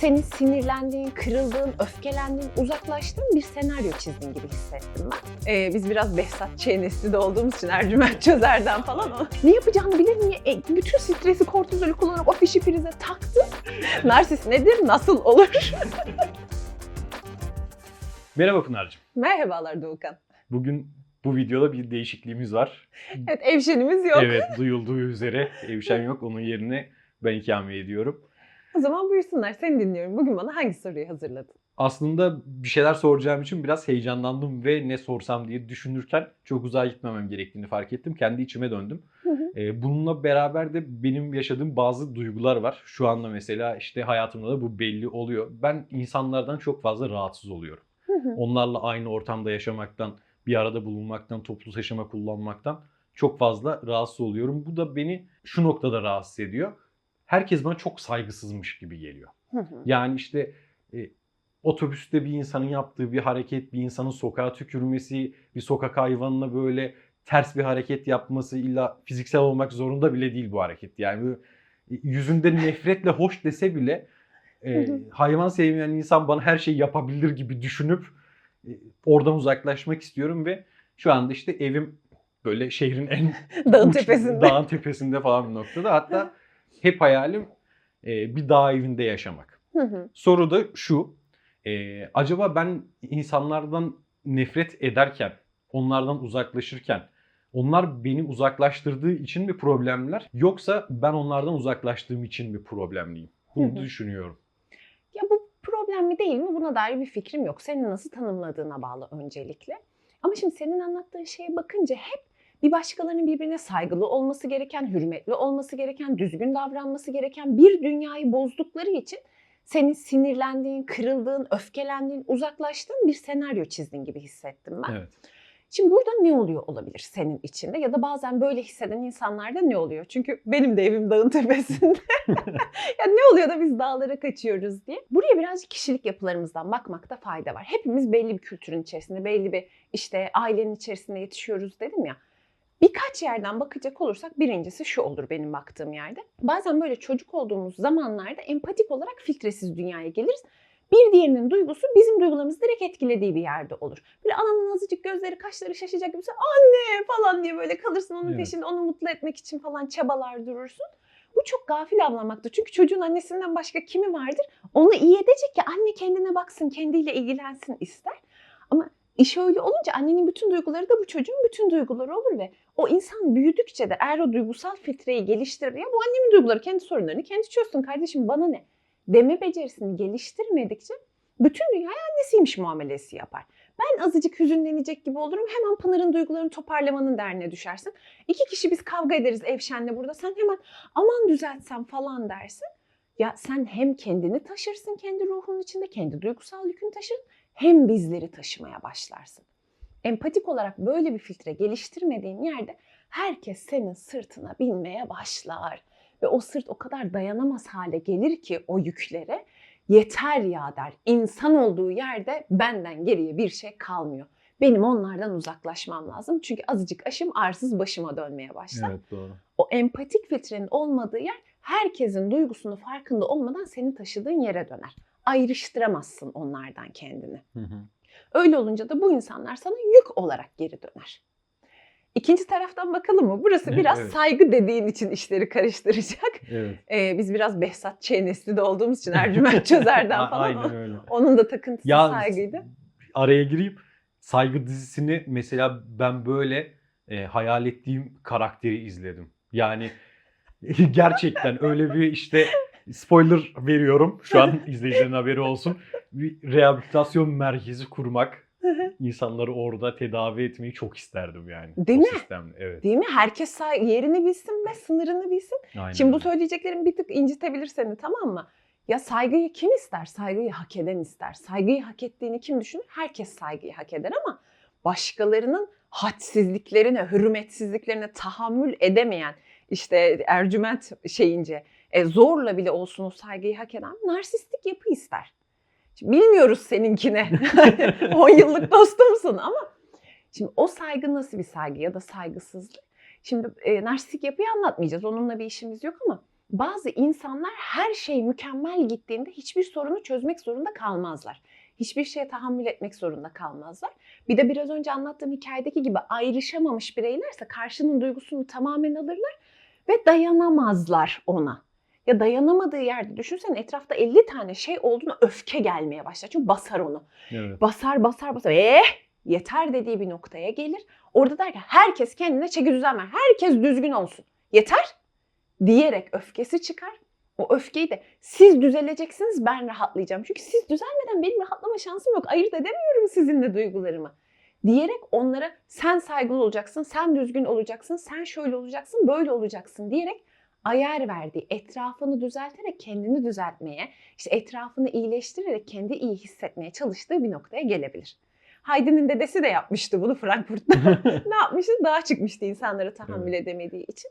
senin sinirlendiğin, kırıldığın, öfkelendiğin, uzaklaştığın bir senaryo çizdiğin gibi hissettim ben. Ee, biz biraz Behzat Ç. nesli de olduğumuz için Ercüment Çözer'den falan o. Ne yapacağını bilir mi? E, bütün stresi, kortizolü kullanıp o fişi prize taktı. Narsist nedir? Nasıl olur? Merhaba Pınar'cığım. Merhabalar Doğukan. Bugün bu videoda bir değişikliğimiz var. Evet evşenimiz yok. Evet duyulduğu üzere Evşen yok. Onun yerine ben ikame ediyorum. O zaman buyursunlar seni dinliyorum. Bugün bana hangi soruyu hazırladın? Aslında bir şeyler soracağım için biraz heyecanlandım ve ne sorsam diye düşünürken çok uzağa gitmemem gerektiğini fark ettim. Kendi içime döndüm. Hı hı. Ee, bununla beraber de benim yaşadığım bazı duygular var. Şu anda mesela işte hayatımda da bu belli oluyor. Ben insanlardan çok fazla rahatsız oluyorum. Hı hı. Onlarla aynı ortamda yaşamaktan, bir arada bulunmaktan, toplu taşıma kullanmaktan çok fazla rahatsız oluyorum. Bu da beni şu noktada rahatsız ediyor. Herkes bana çok saygısızmış gibi geliyor. Hı hı. Yani işte e, otobüste bir insanın yaptığı bir hareket, bir insanın sokağa tükürmesi, bir sokak hayvanına böyle ters bir hareket yapması illa fiziksel olmak zorunda bile değil bu hareket. Yani e, yüzünde nefretle hoş dese bile e, hayvan sevmeyen insan bana her şeyi yapabilir gibi düşünüp e, oradan uzaklaşmak istiyorum ve şu anda işte evim böyle şehrin en Dağın uç- tepesinde. dağın tepesinde falan bir noktada. Hatta hep hayalim e, bir dağ evinde yaşamak. Hı hı. Soru da şu. e, acaba ben insanlardan nefret ederken, onlardan uzaklaşırken onlar beni uzaklaştırdığı için mi problemler yoksa ben onlardan uzaklaştığım için mi problemliyim? Bunu Hı hı. düşünüyorum. Ya bu problem mi değil mi buna dair bir fikrim yok. Senin nasıl tanımladığına bağlı öncelikle. Ama şimdi senin anlattığın şeye bakınca hep bir başkalarının birbirine saygılı olması gereken, hürmetli olması gereken, düzgün davranması gereken bir dünyayı bozdukları için senin sinirlendiğin, kırıldığın, öfkelendiğin, uzaklaştığın bir senaryo çizdiğin gibi hissettim ben. Evet. Şimdi burada ne oluyor olabilir senin içinde ya da bazen böyle hisseden insanlarda ne oluyor? Çünkü benim de evim dağın tepesinde. ya ne oluyor da biz dağlara kaçıyoruz diye. Buraya birazcık kişilik yapılarımızdan bakmakta fayda var. Hepimiz belli bir kültürün içerisinde, belli bir işte ailenin içerisinde yetişiyoruz dedim ya. Birkaç yerden bakacak olursak birincisi şu olur benim baktığım yerde. Bazen böyle çocuk olduğumuz zamanlarda empatik olarak filtresiz dünyaya geliriz. Bir diğerinin duygusu bizim duygularımızı direkt etkilediği bir yerde olur. Böyle ananın azıcık gözleri kaşları şaşacak gibi anne falan diye böyle kalırsın onun Evet. peşinde onu mutlu etmek için falan çabalar durursun. Bu çok gafil avlamaktır. Çünkü çocuğun annesinden başka kimi vardır? Onu iyi edecek ki anne kendine baksın, kendiyle ilgilensin ister. Ama iş öyle olunca annenin bütün duyguları da bu çocuğun bütün duyguları olur ve o insan büyüdükçe de eğer o duygusal filtreyi geliştirir ya bu annemin duyguları kendi sorunlarını kendi çözsün kardeşim bana ne deme becerisini geliştirmedikçe bütün dünyaya annesiymiş muamelesi yapar. Ben azıcık hüzünlenecek gibi olurum. Hemen Pınar'ın duygularını toparlamanın derdine düşersin. İki kişi biz kavga ederiz Evşen'le burada. Sen hemen aman düzeltsem falan dersin. Ya sen hem kendini taşırsın kendi ruhunun içinde, kendi duygusal yükünü taşırsın. Hem bizleri taşımaya başlarsın. Empatik olarak böyle bir filtre geliştirmediğin yerde herkes senin sırtına binmeye başlar. Ve o sırt o kadar dayanamaz hale gelir ki o yüklere yeter ya der. İnsan olduğu yerde benden geriye bir şey kalmıyor. Benim onlardan uzaklaşmam lazım. Çünkü azıcık aşım arsız başıma dönmeye başlar. Evet doğru. O empatik filtrenin olmadığı yer herkesin duygusunu farkında olmadan seni taşıdığın yere döner. Ayrıştıramazsın onlardan kendini. Hı hı. Öyle olunca da bu insanlar sana yük olarak geri döner. İkinci taraftan bakalım mı? Burası biraz Evet. saygı dediğin için işleri karıştıracak. Evet. Ee, biz biraz Behzat Ç. nesli de olduğumuz için Ercüment Çözer'den falan. Aynen öyle. Onun da takıntısı Ya saygıydı. araya gireyim. Saygı dizisini mesela ben böyle e, hayal ettiğim karakteri izledim. Yani gerçekten öyle bir işte spoiler veriyorum. Şu an izleyicilerin haberi olsun. Bir rehabilitasyon merkezi kurmak, insanları orada tedavi etmeyi çok isterdim yani. Değil mi? Sistemde. Evet. Değil mi? Herkes yerini bilsin ve sınırını bilsin. Aynen Şimdi bu öyle. söyleyeceklerim bir tık incitebilir seni tamam mı? Ya saygıyı kim ister? Saygıyı hak eden ister. Saygıyı hak ettiğini kim düşünür? Herkes saygıyı hak eder ama başkalarının hadsizliklerine, hürmetsizliklerine tahammül edemeyen işte Ercüment şeyince e, zorla bile olsun o saygıyı hak eden narsistik yapı ister. Şimdi bilmiyoruz seninkine. 10 yıllık dostumsun ama şimdi o saygı nasıl bir saygı ya da saygısızlık? Şimdi e, narsistik yapıyı anlatmayacağız. Onunla bir işimiz yok ama bazı insanlar her şey mükemmel gittiğinde hiçbir sorunu çözmek zorunda kalmazlar. Hiçbir şeye tahammül etmek zorunda kalmazlar. Bir de biraz önce anlattığım hikayedeki gibi ayrışamamış bireylerse karşının duygusunu tamamen alırlar ve dayanamazlar ona. Ya dayanamadığı yerde düşünsen etrafta 50 tane şey olduğunu öfke gelmeye başlar. Çünkü basar onu. Evet. Basar basar basar. Eh yeter dediği bir noktaya gelir. Orada der ki herkes kendine çeki düzen ver. Herkes düzgün olsun. Yeter diyerek öfkesi çıkar. O öfkeyi de siz düzeleceksiniz ben rahatlayacağım. Çünkü siz düzelmeden benim rahatlama şansım yok. Ayırt edemiyorum sizinle duygularımı. Diyerek onlara sen saygılı olacaksın, sen düzgün olacaksın, sen şöyle olacaksın, böyle olacaksın diyerek ayar verdiği, etrafını düzelterek kendini düzeltmeye, işte etrafını iyileştirerek kendi iyi hissetmeye çalıştığı bir noktaya gelebilir. Heidi'nin dedesi de yapmıştı bunu Frankfurt'ta. ne yapmıştı? Dağa çıkmıştı insanlara tahammül edemediği için.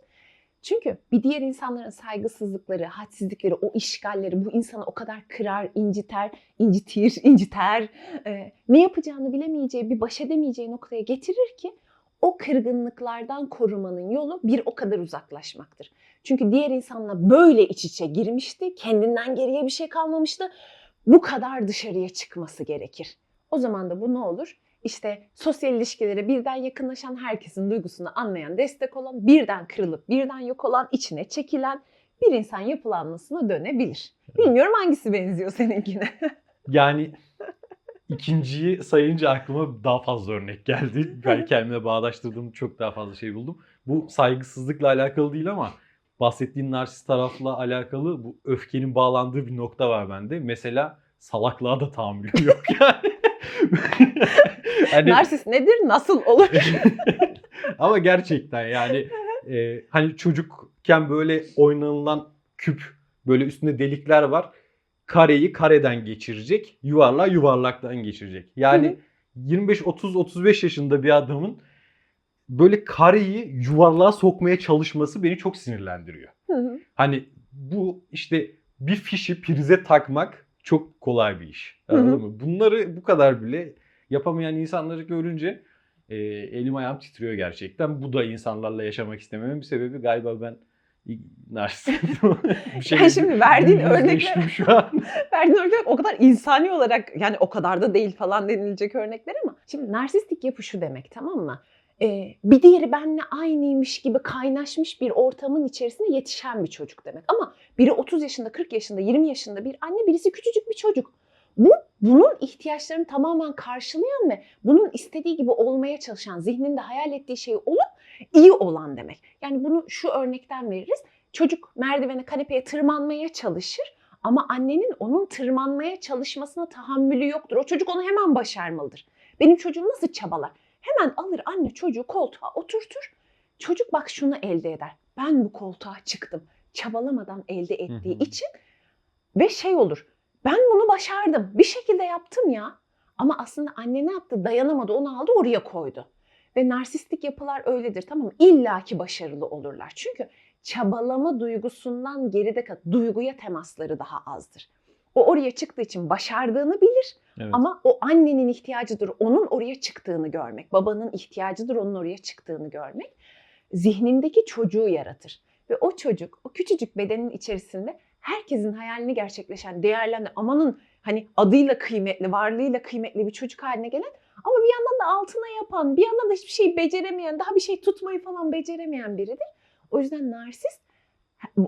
Çünkü bir diğer insanların saygısızlıkları, hadsizlikleri, o işgalleri bu insanı o kadar kırar, inciter, incitir, inciter, e, ne yapacağını bilemeyeceği, bir baş edemeyeceği noktaya getirir ki o kırgınlıklardan korumanın yolu bir o kadar uzaklaşmaktır. Çünkü diğer insanla böyle iç içe girmişti, kendinden geriye bir şey kalmamıştı. Bu kadar dışarıya çıkması gerekir. O zaman da bu ne olur? İşte sosyal ilişkilere birden yakınlaşan, herkesin duygusunu anlayan, destek olan, birden kırılıp birden yok olan, içine çekilen bir insan yapılanmasına dönebilir. Bilmiyorum hangisi benziyor seninkine. Yani ikinciyi sayınca aklıma daha fazla örnek geldi. Ben kendime bağdaştırdığım çok daha fazla şey buldum. Bu saygısızlıkla alakalı değil ama bahsettiğin narsist tarafla alakalı bu öfkenin bağlandığı bir nokta var bende. Mesela salaklığa da tahammülüm yok yani. hani, Narsist nedir? Nasıl olur? ama gerçekten yani e, hani çocukken böyle oynanılan küp böyle üstünde delikler var. Kareyi kareden geçirecek, yuvarlağı yuvarlaktan geçirecek. Yani Hı hı. 25 30 35 yaşında bir adamın böyle kareyi yuvarlığa sokmaya çalışması beni çok sinirlendiriyor. Hı hı. Hani bu işte bir fişi prize takmak çok kolay bir iş. Hı hı. Mı? Bunları bu kadar bile yapamayan insanları görünce e, elim ayağım titriyor gerçekten. Bu da insanlarla yaşamak istememin bir sebebi galiba ben narsistim. bir şey Yani şimdi verdiğin örnekler- şu an. Verdiğin örnekler o kadar insani olarak yani o kadar da değil falan denilecek örnekler ama şimdi narsistik yapı şu demek tamam mı? Ee, bir diğeri benimle aynıymış gibi kaynaşmış bir ortamın içerisinde yetişen bir çocuk demek. Ama biri 30 yaşında, 40 yaşında, 20 yaşında bir anne, birisi küçücük bir çocuk. Bu bunun ihtiyaçlarını tamamen karşılayan ve bunun istediği gibi olmaya çalışan, zihninde hayal ettiği şey olup iyi olan demek. Yani bunu şu örnekten veririz. Çocuk merdivene, kanepeye tırmanmaya çalışır ama annenin onun tırmanmaya çalışmasına tahammülü yoktur. O çocuk onu hemen başarmalıdır. Benim çocuğum nasıl çabalar? Hemen alır anne çocuğu koltuğa oturtur. Çocuk bak şunu elde eder. Ben bu koltuğa çıktım. Çabalamadan elde ettiği için ve şey olur. Ben bunu başardım. Bir şekilde yaptım ya. Ama aslında anne ne yaptı? Dayanamadı, onu aldı oraya koydu. Ve narsistik yapılar öyledir tamam mı? İlla ki başarılı olurlar. Çünkü çabalama duygusundan geride kal. Duyguya temasları daha azdır. O oraya çıktığı için başardığını bilir Evet. ama o annenin ihtiyacıdır onun oraya çıktığını görmek. Babanın ihtiyacıdır onun oraya çıktığını görmek. Zihnindeki çocuğu yaratır. Ve o çocuk o küçücük bedenin içerisinde herkesin hayalini gerçekleşen, değerlendiren, amanın hani adıyla kıymetli, varlığıyla kıymetli bir çocuk haline gelen ama bir yandan da altına yapan, bir yandan da hiçbir şey beceremeyen, daha bir şey tutmayı falan beceremeyen biridir. O yüzden narsist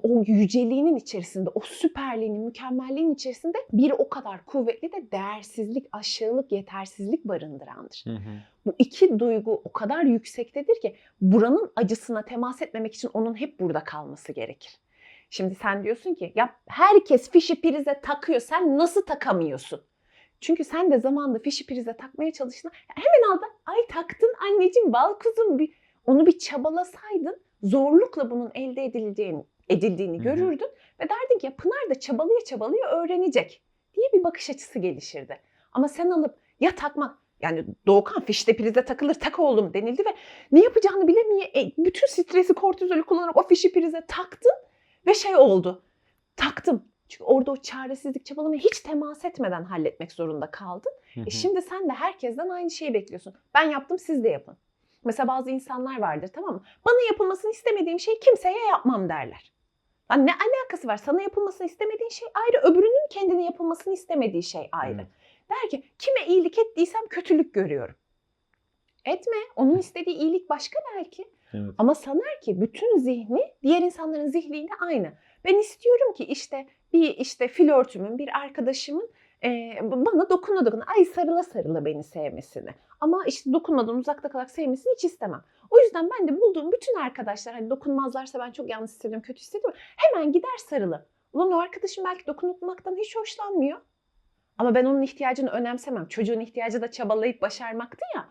o yüceliğinin içerisinde, o süperliğinin, mükemmelliğin içerisinde bir o kadar kuvvetli de değersizlik, aşağılık, yetersizlik barındırandır. Hı hı. Bu iki duygu o kadar yüksektedir ki buranın acısına temas etmemek için onun hep burada kalması gerekir. Şimdi sen diyorsun ki ya herkes fişi prize takıyor sen nasıl takamıyorsun? Çünkü sen de zamanında fişi prize takmaya çalıştın. Hemen aldın ay taktın anneciğim bal kuzum bir, onu bir çabalasaydın zorlukla bunun elde edildiğini, edildiğini Hı hı. görürdün ve derdin ki ya Pınar da çabalaya çabalaya öğrenecek diye bir bakış açısı gelişirdi. Ama sen alıp ya takmak yani Doğukan fişte prize takılır tak oğlum denildi ve ne yapacağını bilemeye e, bütün stresi kortizolü kullanarak o fişi prize taktın ve şey oldu. Taktım. Çünkü orada o çaresizlik çabalamayı hiç temas etmeden halletmek zorunda kaldın. Hı hı. E şimdi sen de herkesten aynı şeyi bekliyorsun. Ben yaptım siz de yapın. Mesela bazı insanlar vardır tamam mı? Bana yapılmasını istemediğim şeyi kimseye yapmam derler. Lan ne alakası var? Sana yapılmasını istemediğin şey ayrı, öbürünün kendine yapılmasını istemediği şey ayrı. Evet. Der ki kime iyilik ettiysem kötülük görüyorum. Etme. Onun istediği iyilik başka belki. Evet. Ama sanar ki bütün zihni diğer insanların zihniyle aynı. Ben istiyorum ki işte bir işte flörtümün, bir arkadaşımın e, bana dokuna dokuna ay sarıla sarıla beni sevmesini. Ama işte dokunmadan uzakta kalarak sevmesini hiç istemem. O yüzden ben de bulduğum bütün arkadaşlar hani dokunmazlarsa ben çok yalnız hissediyorum, kötü hissediyorum. Hemen gider sarılı. Ulan o arkadaşım belki dokunulmaktan hiç hoşlanmıyor. Ama ben onun ihtiyacını önemsemem. Çocuğun ihtiyacı da çabalayıp başarmaktı ya.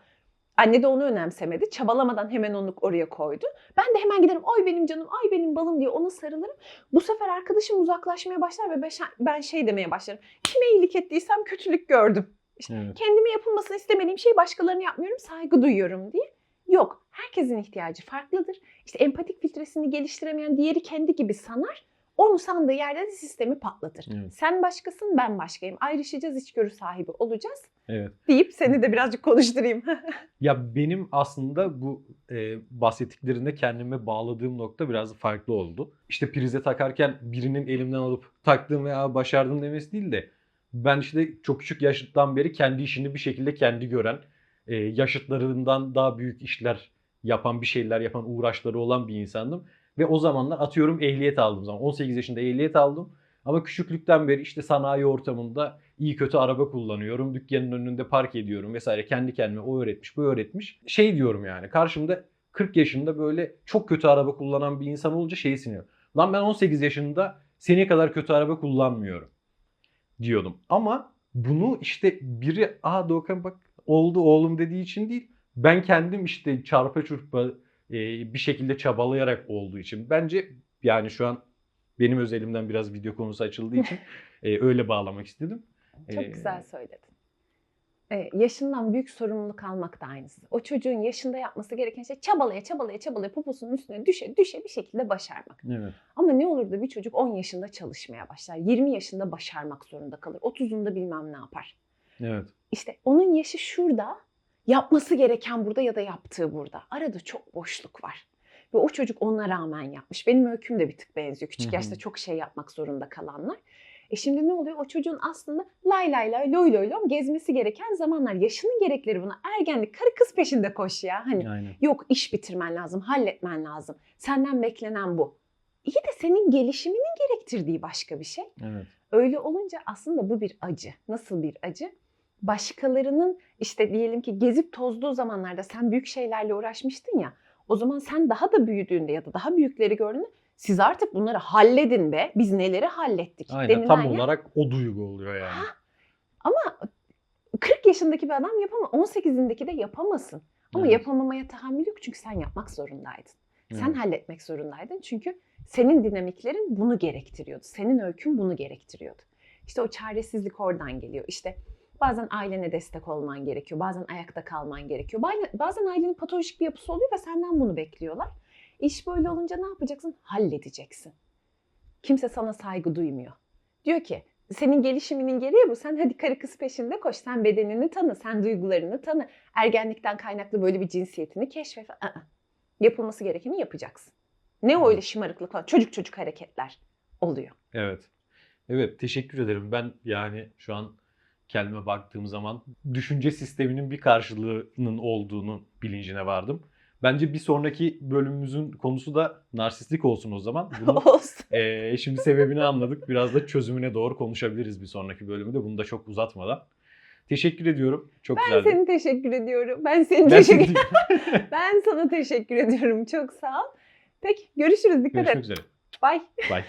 Anne de onu önemsemedi. Çabalamadan hemen onu oraya koydu. Ben de hemen giderim ay benim canım, ay benim balım diye ona sarılırım. Bu sefer arkadaşım uzaklaşmaya başlar ve ben şey demeye başlarım. Kime iyilik ettiysem kötülük gördüm. Evet. Kendime yapılmasını istemediğim şeyi başkalarına yapmıyorum, saygı duyuyorum diye. Yok. Herkesin ihtiyacı farklıdır. İşte empatik filtresini geliştiremeyen diğeri kendi gibi sanar. Onu sandığı yerde de sistemi patlatır. Evet. Sen başkasın, ben başkayım. Ayrışacağız, içgörü sahibi olacağız Evet. deyip seni de birazcık konuşturayım. Ya benim aslında bu e, bahsettiklerinde kendime bağladığım nokta biraz farklı oldu. İşte prize takarken birinin elimden alıp taktım veya başardım demesi değil de ben işte çok küçük yaştan beri kendi işini bir şekilde kendi gören, e, yaşıtlarından daha büyük işler yapan, bir şeyler yapan, uğraşları olan bir insandım. Ve o zamanlar atıyorum ehliyet aldığım zaman 18 yaşında ehliyet aldım. Ama küçüklükten beri işte sanayi ortamında iyi kötü araba kullanıyorum. Dükkanın önünde park ediyorum vesaire. Kendi kendime o öğretmiş, bu öğretmiş. Şey diyorum yani karşımda 40 yaşında böyle çok kötü araba kullanan bir insan olunca şeyi siniyor. Lan ben 18 yaşında seni kadar kötü araba kullanmıyorum diyordum. Ama bunu işte biri aa Doğukan bak oldu oğlum dediği için değil. Ben kendim işte çarpa çurpa e, bir şekilde çabalayarak olduğu için. Bence yani şu an benim özelimden biraz video konusu açıldığı için e, öyle bağlamak istedim. Çok Ee, güzel söyledin. Ee, yaşından büyük sorumluluk almak da aynısı. O çocuğun yaşında yapması gereken şey çabalaya çabalaya çabalaya poposunun üstüne düşe düşe bir şekilde başarmak. Evet. Ama ne olur da bir çocuk 10 yaşında çalışmaya başlar. 20 yaşında başarmak zorunda kalır. 30'unda bilmem ne yapar. Evet. İşte onun yaşı şurada, yapması gereken burada ya da yaptığı burada. Arada çok boşluk var. Ve o çocuk ona rağmen yapmış. Benim öyküm de bir tık benziyor. Küçük yaşta çok şey yapmak zorunda kalanlar. E şimdi ne oluyor? O çocuğun aslında lay lay lay loy loy lom gezmesi gereken zamanlar. Yaşının gerekleri buna. Ergenlik karı kız peşinde koş ya. Hani Aynen. yok iş bitirmen lazım, halletmen lazım. Senden beklenen bu. İyi de senin gelişiminin gerektirdiği başka bir şey. Evet. Öyle olunca aslında bu bir acı. Nasıl bir acı? Başkalarının işte diyelim ki gezip tozduğu zamanlarda sen büyük şeylerle uğraşmıştın ya. O zaman sen daha da büyüdüğünde ya da daha büyükleri gördüğünde siz artık bunları halledin be. Biz neleri hallettik Aynen tam denilen yer- olarak o duygu oluyor yani. Ha, Ama 40 yaşındaki bir adam yapamaz. 18'indeki de yapamasın. Ama Evet. yapamamaya tahammül yok çünkü sen yapmak zorundaydın. Sen Evet. halletmek zorundaydın çünkü senin dinamiklerin bunu gerektiriyordu. Senin öykün bunu gerektiriyordu. İşte o çaresizlik oradan geliyor. İşte bazen ailene destek olman gerekiyor. Bazen ayakta kalman gerekiyor. Bazen- ailenin patolojik bir yapısı oluyor ve senden bunu bekliyorlar. İş böyle olunca ne yapacaksın? Halledeceksin. Kimse sana saygı duymuyor. Diyor ki senin gelişiminin gereği bu. Sen hadi karı kız peşinde koş. Sen bedenini tanı, sen duygularını tanı. Ergenlikten kaynaklı böyle bir cinsiyetini keşfet. Aa, yapılması gerekeni yapacaksın. Ne öyle şımarıklık falan. Çocuk çocuk hareketler oluyor. Evet. Evet teşekkür ederim. Ben yani şu an kendime baktığım zaman düşünce sisteminin bir karşılığının olduğunu bilincine vardım. Bence bir sonraki bölümümüzün konusu da narsistlik olsun o zaman. Bunu Olsun. eee, şimdi sebebini anladık. Biraz da çözümüne doğru konuşabiliriz bir sonraki bölümde. Bunu da çok uzatmadan. Teşekkür ediyorum. Çok Ben güzeldi. seni teşekkür ediyorum. Ben seni Ben teşekkür seni- Ben sana teşekkür ediyorum. Çok sağ ol. Peki görüşürüz. Dikkat Görüşmek et. üzere. Bye. Bye.